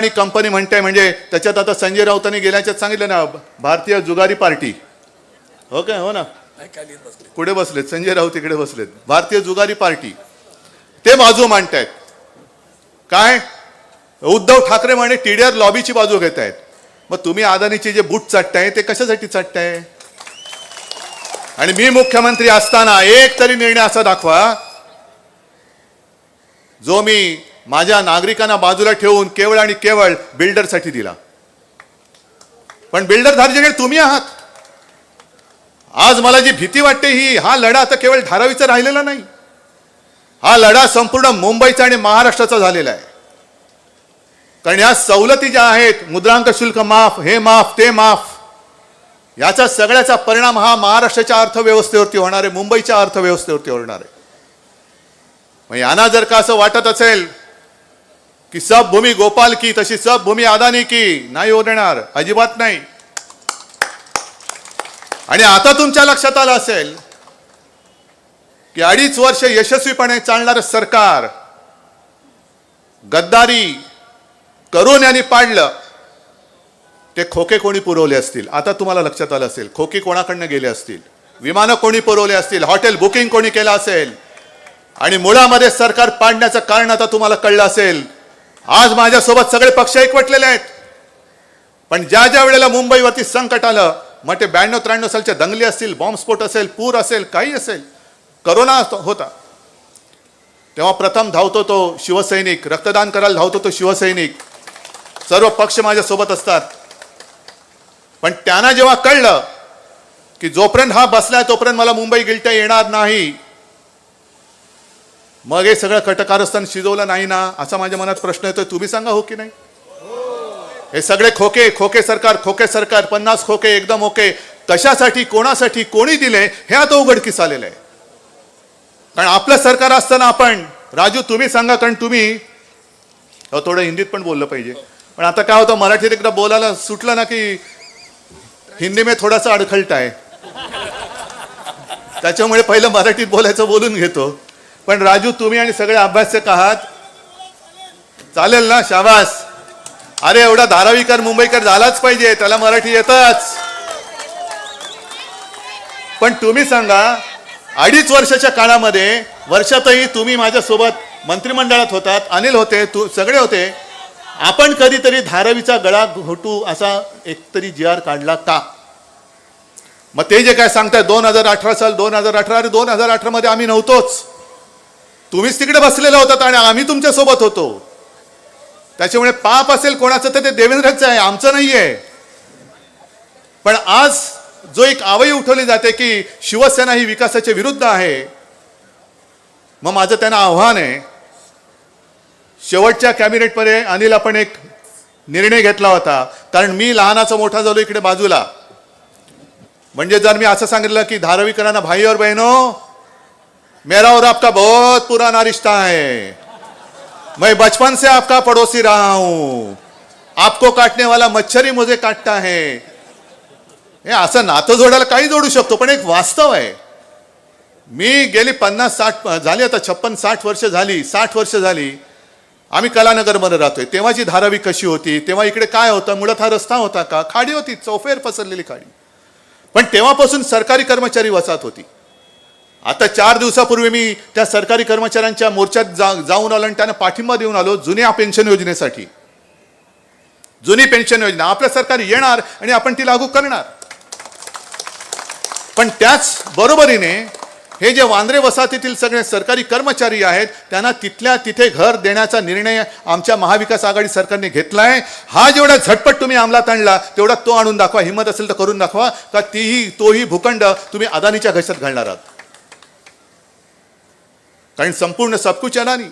आणि कंपनी म्हणते म्हणजे त्याच्यात आता संजय राऊतांनी गेल्याच्यात सांगितलं ना भारतीय जुगारी पार्टी. हो काय? हो ना? कुठे बसलेत संजय राऊत इकडे बसलेत. भारतीय जुगारी पार्टी. ते बाजू मांडतायत. काय? उद्धव ठाकरे म्हणे टीडीआर लॉबीची बाजू घेत आहेत मग तुम्ही अदानीचे जे बूट चाटताय ते कशासाठी चाटताय? आणि मी मुख्यमंत्री असताना एक तरी निर्णय असा दाखवा. जो मी माझ्या नागरिकांना बाजूला ठेवून केवळ आणि केवळ बिल्डरसाठी दिला. पण बिल्डर धारजेकडे तुम्ही आहात. आज मला जी भीती वाटते ही हा लढा आता केवळ धारावीचा राहिलेला नाही. हा लढा संपूर्ण मुंबईचा आणि महाराष्ट्राचा झालेला आहे. कारण या सवलती ज्या आहेत मुद्रांक शुल्क माफ हे माफ ते माफ याचा सगळ्याचा परिणाम हा महाराष्ट्राच्या अर्थव्यवस्थेवरती होणार आहे मुंबईच्या अर्थव्यवस्थेवरती होणार आहे. मग यांना जर का असं वाटत असेल की सब भूमी गोपाल की तशी सब भूमी अदानी की. नाही होणार अजिबात नाही. आणि आता तुमच्या लक्षात आलं असेल की अडीच वर्ष यशस्वीपणे चालणारं सरकार गद्दारी करून यांनी पाडलं ते खोके कोणी पुरवले असतील? आता तुम्हाला लक्षात आलं असेल खोके कोणाकडनं गेले असतील? विमानं कोणी पुरवले असतील? हॉटेल बुकिंग कोणी केलं असेल? आणि मुळामध्ये सरकार पाडण्याचं कारण आता तुम्हाला कळलं असेल आज माझ्यासोबत सगळे पक्ष एकवटलेले आहेत. पण ज्या ज्या वेळेला मुंबईवरती संकट आलं मग ते ब्याण्णव त्र्याण्णव सालच्या दंगली असतील बॉम्बस्फोट असेल पूर असेल काही असेल करोना होता. तेव्हा प्रथम धावतो तो शिवसैनिक रक्तदान करायला धावतो तो शिवसैनिक. सर्व पक्ष माझ्यासोबत असतात. पण त्यांना जेव्हा कळलं की जोपर्यंत हा बसलाय तोपर्यंत मला मुंबई गिलट्या येणार नाही. मग हे सगळं कटकारस्थान शिजवलं नाही ना असा माझ्या मनात प्रश्न येतोय. तुम्ही सांगा हो की नाही? हे सगळे खोके खोके सरकार खोके सरकार पन्नास खोके एकदम ओके. कशासाठी कोणासाठी कोणी दिले हे आता उघडकीस आलेलं आहे. कारण आपलं सरकार असताना आपण राजू तुम्ही सांगा कारण तुम्ही अहो, थोडं हिंदीत पण बोललं पाहिजे. पण आता काय होतं मराठीत एकदा बोलायला सुटलं ना की हिंदी मे थोडासा अडखळट आहे. त्याच्यामुळे पहिलं मराठीत बोलायचं बोलून घेतो. पण राजू तुम्ही आणि सगळे अभ्यासक आहात. चालेल ना शाबास. अरे एवढा धारावीकर मुंबईकर झालाच पाहिजे त्याला मराठी येतच. पण तुम्ही सांगा अडीच वर्षाच्या काळामध्ये वर्षातही तुम्ही माझ्यासोबत मंत्रिमंडळात होतात अनिल होते तू सगळे होते. आपण कधीतरी धारावीचा गळा घोटू असा एकतरी जी आर काढला का? मग ते जे काय सांगताय दोन हजार अठरा साल दोन हजार अठरा अरे दोन हजार अठरा मध्ये आम्ही नव्हतोच. तुम्हीच तिकडे बसलेला होतात आणि आम्ही तुमच्यासोबत होतो. त्याच्यामुळे पाप असेल कोणाचं तर ते देवेंद्रचं आहे आमचं नाही आहे पण आज जो एक आवई उठवली जाते की शिवसेना ही विकासाच्या विरुद्ध आहे मग माझं त्यांना आव्हान आहे. शेवटच्या कॅबिनेटमध्ये अनिल आपण एक निर्णय घेतला होता कारण मी लहानाचा मोठा झालो इकडे बाजूला. म्हणजे जर मी असं सांगितलं की धारावीकरांना भाई और बहनों मेरा और आपका बहुत पुराना रिश्ता है। मैं बचपन से आपका पड़ोसी रहा हूं। आपको काटने वाला मच्छर ही मुझे काटता है। हे असं नातं जोडायला काही जोडू शकतो पण एक वास्तव आहे। मी गेली पन्नास साठ झाली आता छप्पन साठ वर्ष झाली साठ वर्ष झाली आम्ही कलानगरमध्ये राहतोय. तेव्हाची धारावी कशी होती तेव्हा इकडे काय होतं मुळात हा रस्ता होता का? खाडी होती चौफेर पसरलेली खाडी. पण तेव्हापासून सरकारी कर्मचारी वसाहत होती. आता चार दिवसापूर्वी मी त्या सरकारी कर्मचाऱ्यांच्या मोर्चात जा जाऊन आलो आणि त्यांना पाठिंबा देऊन आलो जुन्या पेन्शन योजनेसाठी. जुनी पेन्शन योजना. आपलं सरकार येणार आणि आपण ती लागू करणार. पण त्याच बरोबरीने हे जे वांद्रे वसाहतीतील सगळे सरकारी कर्मचारी आहेत त्यांना तिथल्या तिथे घर देण्याचा निर्णय आमच्या महाविकास आघाडी सरकारने घेतलाय. हा जेवढा झटपट तुम्ही अंमलात आणला तेवढा तो आणून दाखवा. हिंमत असेल तर करून दाखवा. का तीही तोही भूखंड तुम्ही अदानीच्या घशात घालणार आहात. कारण संपूर्ण सबकुच अदानी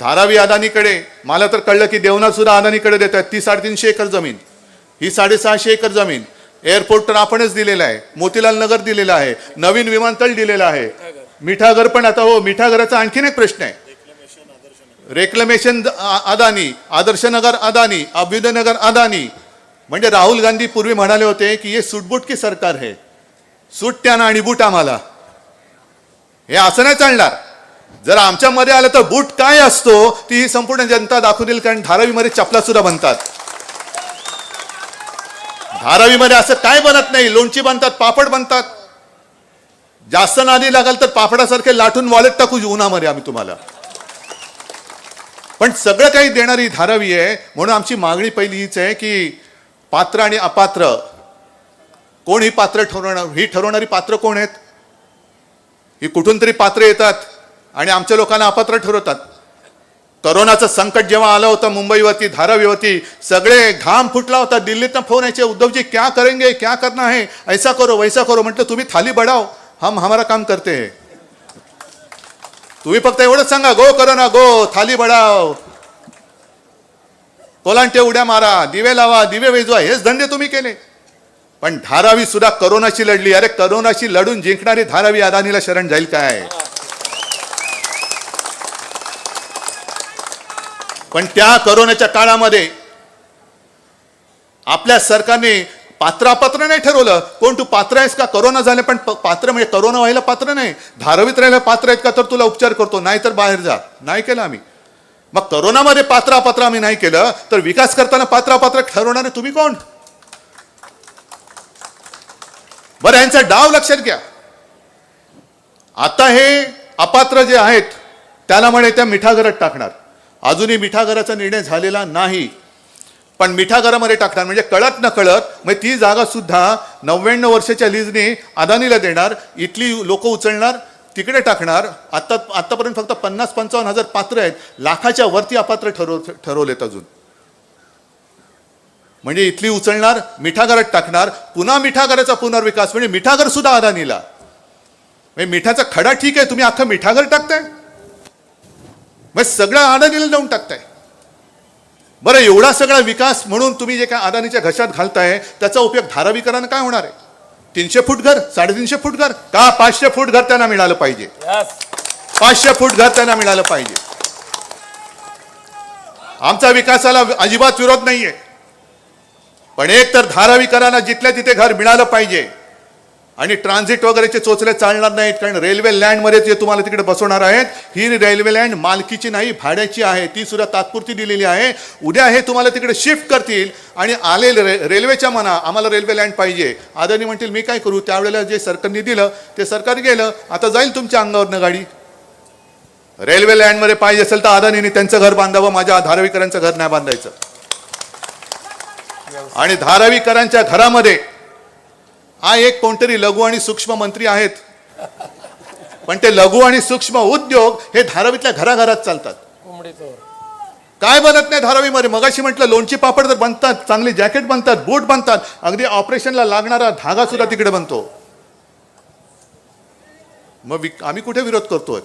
धारावी अदानीकडे मला तर कळलं की देवनाथ सुद्धा अदानीकडे देत आहेत. ती साडेतीनशे एकर जमीन. ही साडेसहाशे एकर जमीन. एअरपोर्ट तर आपणच दिलेला आहे. मोतीलाल नगर दिलेला आहे. नवीन विमानतळ दिलेलं आहे. मिठागर पण आता हो मिठागराचा आणखीन एक प्रश्न आहे. रेक्लमेशन अदानी आदर्शनगर अदानी अभ्युदयनगर अदानी म्हणजे राहुल गांधी पूर्वी म्हणाले होते की हे सुटबुट की सरकार हे? सूट त्यांना आणि बूट आम्हाला. हे असं नाही चालणार. जर आमच्यामध्ये आलं तर बूट काय असतो ती ही संपूर्ण जनता दाखवून देईल कारण धारावीमध्ये चपला सुद्धा बनतात. धारावीमध्ये असं काय बनत नाही लोणची बनतात पापड बनतात. जास्त नादी लागाल तर पापडासारखे लाटून वॉलेट टाकू उन्हामध्ये आम्ही तुम्हाला. पण सगळं काही देणारी धारावी आहे म्हणून आमची मागणी पहिली हीच आहे की पात्र आणि अपात्र. कोण ही पात्र ठरवणार ही ठरवणारी पात्र कोण आहेत? ही कुठून तरी पात्र येतात. आणि आमच्या लोकांना अपात्र ठरवतात. करोनाचं संकट जेव्हा आलं होतं मुंबईवरती धारावीवरती सगळे घाम फुटला होता. दिल्लीतनं फोन यायचे उद्धवजी क्या करेंगे? क्या करना है? ऐसा करो वैसा करो. म्हटलं तुम्ही थाली बढाव हम हमारा काम करते है. तुम्ही फक्त एवढंच सांगा गो करोना गो थाली बढाव कोलांटे उड्या मारा दिवे लावा दिवे वेजवा हेच धंदे तुम्ही केले. पण धारावी सुद्धा करोनाशी लढली. अरे करोनाशी लढून जिंकणारी धारावी अदानीला शरण जाईल काय? पण त्या करोनाच्या काळामध्ये आपल्या सरकारने पात्रापात्र नाही ठरवलं. कोण तू पात्र आहेस का? करोना झाले पण पात्र म्हणजे करोना व्हायला पात्र नाही. धारावीत राहायला पात्र आहेत का तर तुला उपचार करतो नाही तर बाहेर जा. नाही केलं आम्ही. मग करोनामध्ये पात्रापात्र आम्ही नाही केलं तर विकास करताना पात्रापात्र ठरवणारे तुम्ही कोण? बरं यांचा डाव लक्षात घ्या. आता हे अपात्र जे आहेत त्याला म्हणे त्या मिठागरात टाकणार. अजूनही मिठागराचा निर्णय झालेला नाही. पण मिठागरामध्ये टाकणार म्हणजे कळत न कळत मग ती जागा सुद्धा नव्याण्णव वर्षाच्या लीजने अदानीला देणार इथली लोक उचलणार तिकडे टाकणार. आत्ता आत्तापर्यंत फक्त पन्नास पंचावन्न हजार पात्र आहेत. लाखाच्या वरती अपात्र ठरव ठरवलेत अजून. म्हणजे इथली उचलणार मिठागरात टाकणार पुन्हा मिठागराचा पुनर्विकास म्हणजे मिठागर सुद्धा अदानीला. म्हणजे मिठाचा खडा ठीक आहे तुम्ही अख्खं मिठागर टाकताय? मग सगळं अदानीला देऊन टाकताय. बरं एवढा सगळा विकास म्हणून तुम्ही जे काय अदानीच्या घशात घालताय त्याचा उपयोग धारावीकरांना काय होणार आहे? तीनशे फूट घर साडेतीनशे फूट घर का पाचशे फूट घर त्यांना मिळालं पाहिजे? पाचशे फूट घर त्यांना मिळालं पाहिजे. आमचा विकासाला अजिबात विरोध नाहीये. पण एक तर धारावीकरांना जिथल्या तिथे घर मिळालं पाहिजे आणि ट्रान्झिट वगैरेचे चोचले चालणार नाहीत कारण रेल्वे लँडमध्ये जे तुम्हाला तिकडे बसवणार आहेत ही रेल्वे लँड मालकीची नाही भाड्याची आहे. ती सुद्धा तात्पुरती दिलेली आहे. उद्या हे तुम्हाला तिकडे शिफ्ट करतील आणि आले रे रेल्वेच्या मना आम्हाला रेल्वे लँड पाहिजे. आदरणी म्हणतील मी काय करू? त्यावेळेला जे सरकारने दिलं ते सरकार गेलं. आता जाईल तुमच्या अंगावरनं गाडी. रेल्वे लँडमध्ये पाहिजे असेल तर आदानीने त्यांचं घर बांधावं माझ्या धारावीकरांचं घर नाही बांधायचं. आणि धारावीकरांच्या घरामध्ये हा एक कोणतरी लघु आणि सूक्ष्म मंत्री आहेत. पण ते लघु आणि सूक्ष्म उद्योग हे धारावीतल्या घराघरात चालतात. काय बनत नाही धारावीमध्ये? मगाशी म्हटलं लोणची पापड तर बनतात चांगली जॅकेट बनतात बूट बनतात. अगदी ऑपरेशनला लागणारा धागा सुद्धा तिकडे बनतो. मग वि- आम्ही कुठे विरोध करतोय?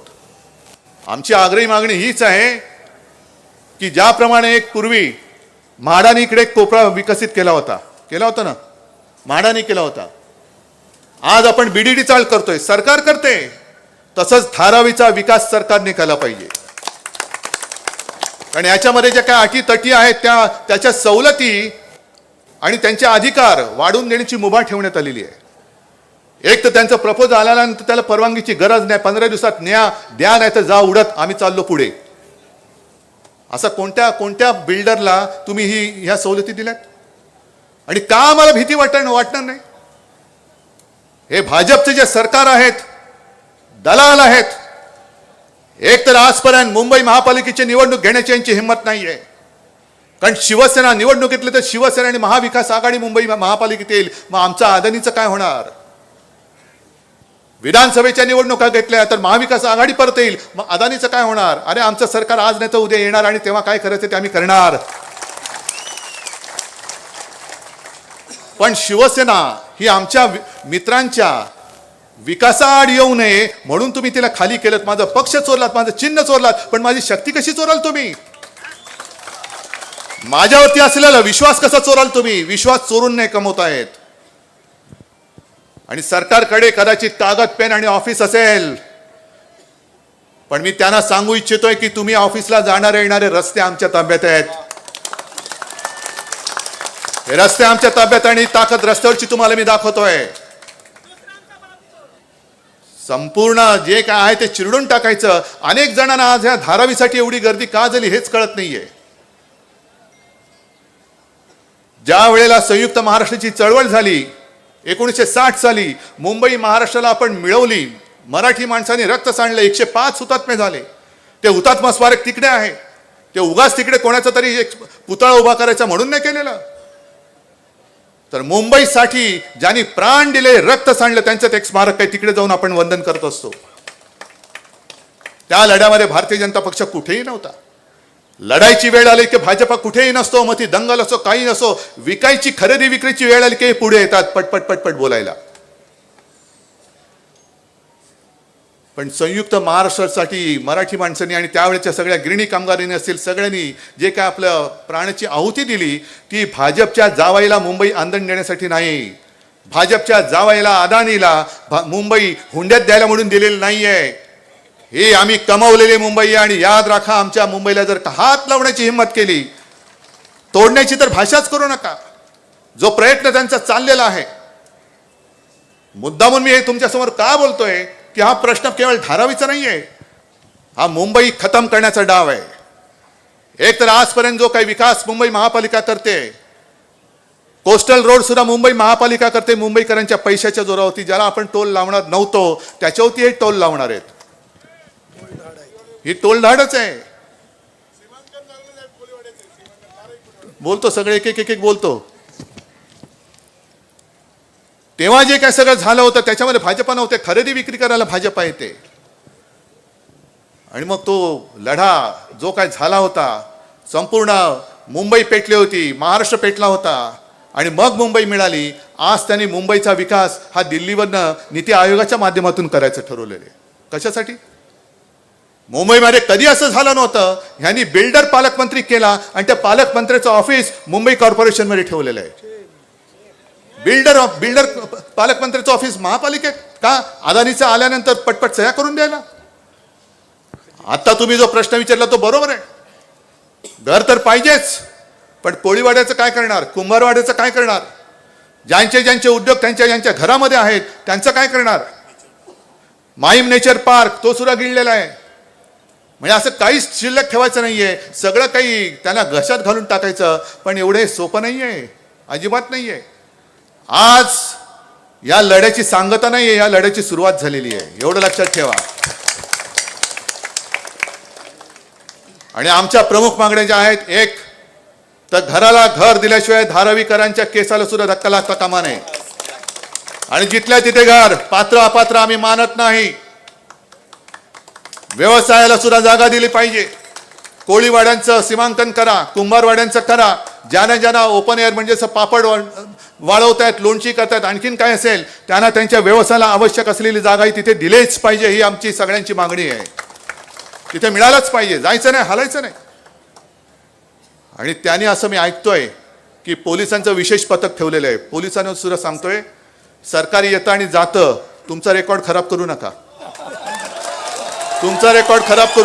आमची आग्रही मागणी हीच आहे की ज्याप्रमाणे एक पूर्वी म्हाडाने इकडे कोपरा विकसित केला होता. केला होता ना? म्हाडाने केला होता. आज आपण बीडीडी चाळ करतोय सरकार करते. तसंच धारावीचा विकास सरकारने केला पाहिजे. कारण याच्यामध्ये ज्या काही अटी तटी आहेत त्या त्याच्या सवलती आणि त्यांचे अधिकार वाढून देण्याची मुभा ठेवण्यात आलेली आहे. एक तर त्यांचं प्रपोज आल्यानंतर त्याला परवानगीची गरज नाही पंधरा दिवसात न्या द्या नाही तर जा उडत आम्ही चाललो पुढे. असं कोणत्या कोणत्या बिल्डरला तुम्ही ही ह्या सवलती दिल्यात? आणि का आम्हाला भीती वाटणार वाटणार नाही? हे भाजपचे जे सरकार आहेत दलाल आहेत एक तर आजपर्यंत मुंबई महापालिकेची निवडणूक घेण्याची यांची हिंमत नाही आहे कारण शिवसेना निवडणूक घेतली तर शिवसेना आणि महाविकास आघाडी मुंबई महापालिकेत येईल. मग आमचा आदानीचं काय होणार? विधानसभेच्या निवडणुका घेतल्या तर महाविकास आघाडी परत येईल. मग अदानीचं काय होणार? अरे आमचं सरकार आज नाही तर उद्या येणार आणि तेव्हा काय करायचं ते आम्ही करणार. पण शिवसेना ही आमच्या मित्रांच्या विकासाआड येऊ नये म्हणून तुम्ही तिला खाली केलं माझा पक्ष चोरलात माझं चिन्ह चोरलात पण माझी शक्ती कशी चोराल तुम्ही? माझ्यावरती असलेला विश्वास कसा चोराल तुम्ही? विश्वास चोरून नाही कमवत आहेत आणि सरकारकडे कदाचित कागद पेन आणि ऑफिस असेल. पण मी त्यांना सांगू इच्छितोय की तुम्ही ऑफिसला जाणारे येणारे रस्ते आमच्या ताब्यात आहेत. हे रस्ते आमच्या ताब्यात आणि ताकद रस्त्यावरची तुम्हाला मी दाखवतोय. संपूर्ण जे काय आहे ते चिरडून टाकायचं. अनेक जणांना आज ह्या धारावीसाठी एवढी गर्दी का झाली हेच कळत नाहीये. ज्या वेळेला संयुक्त महाराष्ट्राची चळवळ झाली एकोणीसशे साठ साली मुंबई महाराष्ट्राला आपण मिळवली मराठी माणसाने रक्त सांडलं एकशे पाच हुतात्मे झाले. ते हुतात्मा स्मारक तिकडे आहे. ते उगाच तिकडे कोणाचा तरी एक पुतळा उभा करायचा म्हणून नाही केलेलं. तर मुंबईसाठी ज्यांनी प्राण दिले रक्त सांडलं त्यांचं ते एक स्मारक आहे. तिकडे जाऊन आपण वंदन करत असतो. त्या लढ्यामध्ये भारतीय जनता पक्ष कुठेही नव्हता. लढायची वेळ आली की भाजपा कुठेही नसतो मग ती दंगल असो काही नसो विकायची खरेदी विक्रीची वेळ आली की हे पुढे येतात पटपट पटपट बोलायला. पण संयुक्त महाराष्ट्रासाठी मराठी माणसांनी आणि त्यावेळेच्या सगळ्या गिरणी कामगारांनी असतील सगळ्यांनी जे काय आपलं प्राणाची आहुती दिली ती भाजपच्या जावाईला मुंबई आंदण देण्यासाठी नाही. भाजपच्या जावाईला अदानीला भा- मुंबई हुंड्यात द्यायला म्हणून दिलेली आहे हे आम्ही कमावलेले मुंबई आहे आणि याद राखा आमच्या मुंबईला जर का हात लावण्याची हिंमत केली तोडण्याची तर भाषाच करू नका. जो प्रयत्न त्यांचा चाललेला आहे. मुद्दामून मी हे तुमच्यासमोर का बोलतोय? की हा प्रश्न केवळ धारावीचा नाही आहे हा मुंबई खतम करण्याचा डाव आहे. एक तर आजपर्यंत जो काही विकास मुंबई महापालिका करते कोस्टल रोड सुद्धा मुंबई महापालिका करते मुंबईकरांच्या पैशाच्या जोरावरती. ज्याला आपण टोल लावणार नव्हतो त्याच्यावरती हे टोल लावणार आहेत. ही टोलधाडच आहे. बोलतो सगळे एक एक एक एक बोलतो. तेव्हा जे काय सगळं झालं होतं त्याच्यामध्ये भाजपा नव्हते. खरेदी विक्री करायला भाजपा येते. आणि मग तो लढा जो काय झाला होता संपूर्ण मुंबई पेटली होती महाराष्ट्र पेटला होता. आणि मग मुंबई मिळाली. आज त्यांनी मुंबईचा विकास हा दिल्लीवरनं नीती आयोगाच्या माध्यमातून करायचं ठरवलेलं आहे. कशासाठी? मुंबईमध्ये कधी असं झालं नव्हतं? ह्यांनी बिल्डर पालकमंत्री केला आणि त्या पालकमंत्र्याचं ऑफिस मुंबई कॉर्पोरेशनमध्ये ठेवलेलं आहे. बिल्डर बिल्डर पालकमंत्र्याचं ऑफिस महापालिकेत का? अदानीचं आल्यानंतर पटपट सह्या करून द्यायला. आता तुम्ही जो प्रश्न विचारला तो बरोबर आहे. घर तर पाहिजेच पण पोळीवाड्याचं काय करणार? कुंभारवाड्याचं काय करणार? ज्यांचे ज्यांचे उद्योग त्यांच्या ज्यांच्या घरामध्ये आहेत त्यांचं काय करणार? माईम नेचर पार्क तो सुद्धा गिळलेला आहे. म्हणजे असं काहीच शिल्लक ठेवायचं नाही आहे सगळं काही त्यांना घशात घालून टाकायचं पण एवढं सोपं नाही आहे अजिबात नाही आहे आज या लढ्याची सांगता नाहीये या लढ्याची सुरुवात झालेली आहे. एवढं लक्षात ठेवा. आणि आमच्या प्रमुख मागण्या ज्या आहेत एक तर घराला घर दिल्याशिवाय धारावीकरांच्या केसाला सुद्धा धक्का लागता कामा नये. आणि जिथल्या तिथे घर पात्र अपात्र आम्ही मानत नाही. व्यवसायाला सुद्धा जागा दिली पाहिजे. कोळीवाड्यांचं सीमांकन करा कुंभारवाड्यांचं करा. ज्यांना ज्यांना ओपन एअर म्हणजे पापड वाढवत वाळवतायत लोणची करतायत आणखीन काय असेल त्यांना त्यांच्या व्यवसायाला आवश्यक असलेली जागा ही तिथे दिलीच पाहिजे ही आमची सगळ्यांची मागणी आहे. तिथे मिळालंच पाहिजे जायचं नाही हलायचं नाही. आणि त्याने असं मी ऐकतोय की पोलिसांचं विशेष पथक ठेवलेलं आहे. पोलिसांना सुद्धा सांगतोय सरकारी येतं आणि जातं तुमचा रेकॉर्ड खराब करू नका. तुमचा रेकॉर्ड खराब करू